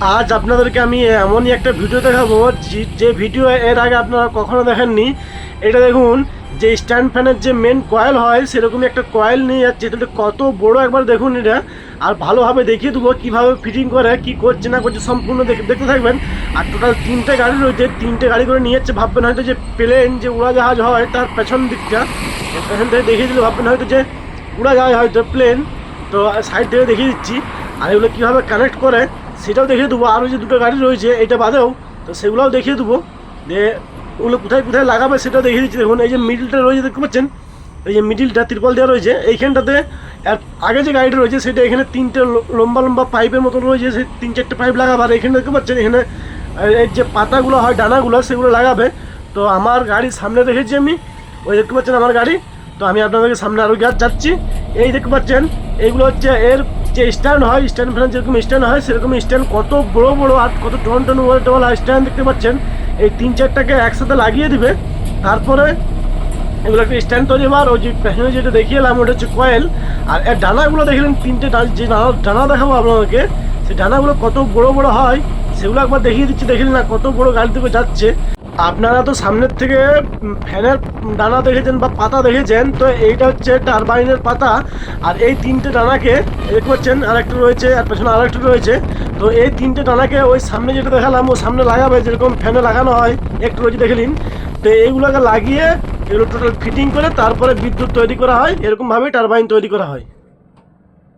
আজ আপনাদেরকে আমি এমনই একটা ভিডিও দেখাবো যে- ভিডিও এর আগে আপনারা কখনো দেখেননি। এটা দেখুন, যে স্ট্যান্ড ফ্যানের যে মেন কয়েল হয়, সেরকমই একটা কয়েল নিয়ে যাচ্ছে। তাহলে কত বড় একবার দেখুন এটা। আর ভালোভাবে দেখিয়ে দেবো কীভাবে ফিটিং করে, কি করছে, না করছে, সম্পূর্ণ দেখে দেখতে থাকবেন। আর টোটাল তিনটে গাড়ি রয়েছে। তিনটে গাড়ি করে নিয়ে যাচ্ছে। ভাববেন হয়তো যে প্লেন যে উড়াজাহাজ হয়, তার পেছন দিকটা। পেছন থেকে দেখিয়ে দিলে ভাববেন হয়তো যে উড়াজাহাজ হয়তো প্লেন তো সাইড থেকে দেখিয়ে দিচ্ছি। আর এগুলো কীভাবে কানেক্ট করে সেটাও দেখিয়ে দেবো। আরও যে দুটো গাড়ি রয়েছে, এটা বাদেও, তো সেগুলোও দেখিয়ে দেবো। যে ওগুলো কোথায় কোথায় লাগাবে সেটাও দেখিয়ে দিচ্ছি। দেখুন, এই যে মিডিলটা রয়েছে, দেখতে পাচ্ছেন? এই যে মিডিলটা তিরপল দেওয়া রয়েছে। এইখানটাতে আগে যে গাড়িটা রয়েছে, সেটা এখানে তিনটে লম্বা লম্বা পাইপের মতন রয়েছে। সেই তিন, চারটে পাইপ লাগাবে। আর এখানে দেখতে পাচ্ছেন, এখানে, এই যে পাতাগুলো হয়, ডানাগুলো, সেগুলো লাগাবে। তো আমার গাড়ির সামনে রেখেছি আমি। ওই দেখতে পাচ্ছেন আমার গাড়ি। তো আমি আপনাদেরকে সামনে আরও যাচ্ছি। এই দেখতে পাচ্ছেন এইগুলো হচ্ছে এর যে স্ট্যান্ড হয়, স্ট্যান্ড ফ্যান যেরকম স্ট্যান্ড হয়, সেরকম স্ট্যান্ড কত বড় বড় আর কত টন টন ওয়ালা স্ট্যান্ড দেখতে পাচ্ছেন। এই তিন চারটাকে একসাথে লাগিয়ে দিবে, তারপরে এগুলো একটা স্ট্যান্ড তৈরি হওয়ার, ওই যে পেছনে যেটা দেখিয়ে এলাম, ওটা হচ্ছে কয়েল আর এর ডানাগুলো দেখলেন, তিনটে যে ডানা ডানা দেখাবো আপনাদেরকে, সেই ডানাগুলো কত বড় বড় হয়, সেগুলো একবার দেখিয়ে দিচ্ছি, দেখলেন না কত বড় গাড়ি থেকে যাচ্ছে। আপনারা তো সামনের থেকে ফ্যানের ডানা দেখেছেন বা পাতা দেখেছেন, তো এইটা হচ্ছে টারবাইনের পাতা, আর এই তিনটে ডানাকে দেখতে পাচ্ছেন আরেকটা রয়েছে, আর পেছনে আরেকটা রয়েছে, তো এই তিনটে ডানাকে ওই সামনে যেটা দেখালাম, ও সামনে লাগাবে, যেরকম ফ্যানে লাগানো হয়, একটু রয়েছে, দেখে নিন, তো এইগুলোকে লাগিয়ে এগুলো টোটাল ফিটিং করে তারপরে বিদ্যুৎ তৈরি করা হয়, এরকমভাবেই টারবাইন তৈরি করা হয়।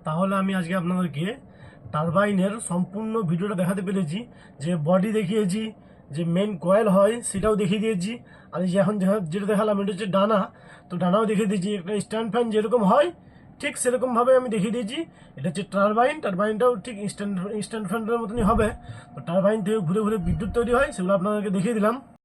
তাহলে আমি আজকে আপনাদেরকে টারবাইনের সম্পূর্ণ ভিডিওটা দেখাতে পেরেছি, যে বডি দেখিয়েছি যে মেন কয়েল হয়, সেটাও দেখিয়ে দিয়েছি। যে এখন যেটা- দেখালাম, এটা হচ্ছে ডানা। তো ডানাও দেখিয়ে দিয়েছি। একটা স্ট্যান্ড ফ্যান যেরকম হয়, ঠিক সেরকমভাবে আমি দেখিয়ে দিয়েছি। এটা হচ্ছে টারবাইন টারবাইনটাও ঠিক স্ট্যান্ড ইনস্ট্যান্ট ফ্যানের মতনই হবে। তো টারবাইন থেকে ঘুরে ঘুরে বিদ্যুৎ তৈরি হয়, সেগুলো আপনাদেরকে দেখিয়ে দিলাম।